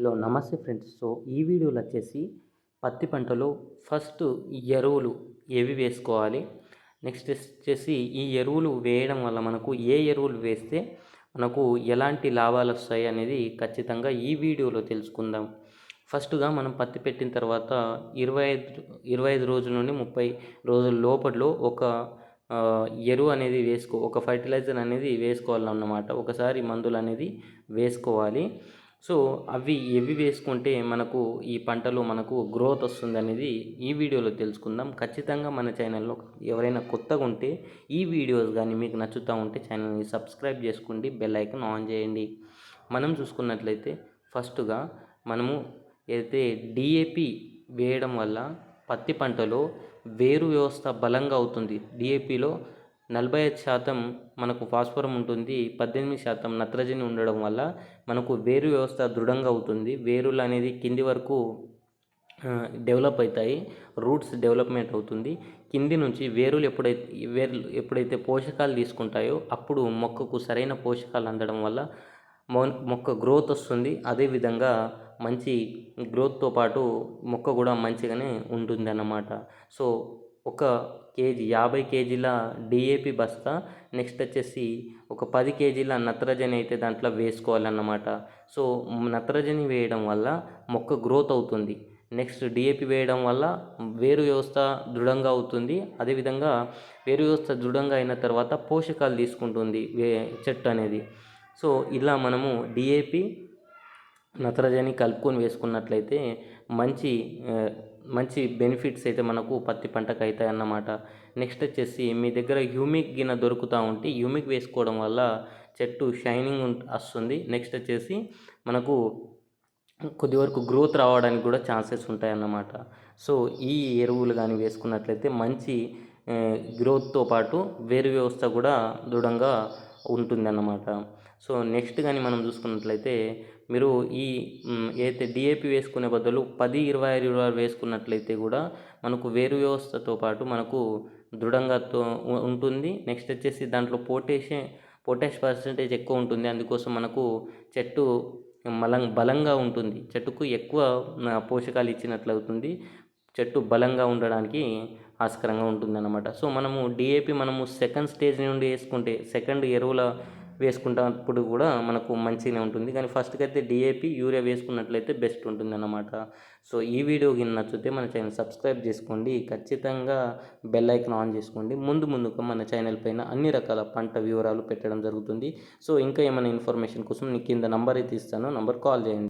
Hello నమస్తే friends. So ఈ వీడియోలో వచ్చేసి పత్తి పంటలో ఫస్ట్ ఎరువులు ఏవి వేసుకోవాలి? నెక్స్ట్ వచ్చేసి ఈ ఎరువులు వేయడం వల్ల మనకు ఏ ఎరువులు వేస్తే మనకు ఎలాంటి లాభాలు వస్తాయి అనేది ఖచ్చితంగా ఈ వీడియోలో తెలుసుకుందాం. ఫస్ట్గా మనం పత్తి పెట్టిన తర్వాత ఇరవై ఐదు ఇరవై ఐదు రోజుల నుండి ముప్పై రోజుల లోపట్లో ఒక ఎరువు అనేది వేసుకో ఒక ఫర్టిలైజర్ అనేది వేసుకోవాలన్నమాట. ఒకసారి మందులు అనేది వేసుకోవాలి. సో అవి ఎవి వేసుకుంటే మనకు ఈ పంటలో మనకు గ్రోత్ వస్తుంది అనేది ఈ వీడియోలో తెలుసుకుందాం. ఖచ్చితంగా మన ఛానల్లో ఎవరైనా కొత్తగా ఉంటే ఈ వీడియోస్ కానీ మీకు నచ్చుతూ ఉంటే ఛానల్ని సబ్స్క్రైబ్ చేసుకోండి బెల్ ఐకన్ ఆన్ చేయండి. మనం చూసుకున్నట్లయితే ఫస్ట్గా మనము అయితే డిఏపి వేయడం వల్ల పత్తి పంటలో వేరు వ్యవస్థ బలంగా అవుతుంది. డిఏపిలో నలభై ఐదు శాతం మనకు ఫాస్ఫరం ఉంటుంది పద్దెనిమిది శాతం నత్రజని ఉండడం వల్ల మనకు వేరు వ్యవస్థ దృఢంగా అవుతుంది. వేరులు అనేది కింది వరకు డెవలప్ అవుతాయి రూట్స్ డెవలప్మెంట్ అవుతుంది. కింది నుంచి వేరులు ఎప్పుడైతే వేర్లు ఎప్పుడైతే పోషకాలు తీసుకుంటాయో అప్పుడు మొక్కకు సరైన పోషకాలు అందడం వల్ల మొక్క గ్రోత్ వస్తుంది. అదేవిధంగా మంచి గ్రోత్తో పాటు మొక్క కూడా మంచిగానే ఉంటుంది అన్నమాట సో ఒక కేజీ యాభై కేజీల డిఏపి బస్తా నెక్స్ట్ వచ్చేసి ఒక పది కేజీల నత్రజని అయితే దాంట్లో వేసుకోవాలన్నమాట. సో నత్రజని వేయడం వల్ల మొక్క గ్రోత్ అవుతుంది. నెక్స్ట్ డిఏపి వేయడం వల్ల వేరు వ్యవస్థ దృఢంగా అవుతుంది. అదేవిధంగా వేరు వ్యవస్థ దృఢంగా అయిన తర్వాత పోషకాలు తీసుకుంటుంది వే చెట్టు అనేది. సో ఇలా మనము డిఏపి నత్రజని కలుపుకొని వేసుకున్నట్లయితే మంచి మంచి బెనిఫిట్స్ అయితే మనకు పత్తి పంటకు అవుతాయి అన్నమాట నెక్స్ట్ వచ్చేసి మీ దగ్గర హ్యూమిక్ గిన్నె దొరుకుతూ ఉంటే హ్యూమిక్ వేసుకోవడం వల్ల చెట్టు షైనింగ్ వస్తుంది. నెక్స్ట్ వచ్చేసి మనకు కొద్ది వరకు గ్రోత్ రావడానికి కూడా ఛాన్సెస్ ఉంటాయన్నమాట. సో ఈ ఎరువులు కానీ వేసుకున్నట్లయితే మంచి గ్రోత్తో పాటు వేరు వ్యవస్థ కూడా దృఢంగా ఉంటుందన్నమాట. సో నెక్స్ట్ కానీ మనం చూసుకున్నట్లయితే మీరు ఈ ఏదైతే డిఏపి వేసుకునే బదులు పది ఇరవై ఐదు ఇరవై వేసుకున్నట్లయితే కూడా మనకు వేరు వ్యవస్థతో పాటు మనకు దృఢంగా ఉంటుంది. నెక్స్ట్ వచ్చేసి దాంట్లో పొటాషియం పొటాష్ పర్సంటేజ్ ఎక్కువ ఉంటుంది. అందుకోసం మనకు చెట్టు మలం బలంగా ఉంటుంది. చెట్టుకు ఎక్కువ పోషకాలు ఇచ్చినట్లు అవుతుంది చెట్టు బలంగా ఉండడానికి ఆస్కరంగా ఉంటుందన్నమాట. సో మనము డిఏపి మనము సెకండ్ స్టేజ్ నుండి వేసుకుంటే సెకండ్ ఎరువుల వేసుకుంటున్నప్పుడు కూడా మనకు మంచిగానే ఉంటుంది. కానీ ఫస్ట్కి అయితే డిఏపి యూరియా వేసుకున్నట్లయితే బెస్ట్ ఉంటుంది అన్నమాట సో ఈ వీడియో కింద నచ్చితే మన ఛానల్ సబ్స్క్రైబ్ చేసుకోండి. ఖచ్చితంగా బెల్ ఐకన్ ఆన్ చేసుకోండి. ముందు ముందుగా మన ఛానల్ పైన అన్ని రకాల పంట వివరాలు పెట్టడం జరుగుతుంది. సో ఇంకా ఏమైనా ఇన్ఫర్మేషన్ కోసం నీకు కింద నంబర్ అయితే ఇస్తాను. నంబర్ కాల్ చేయండి.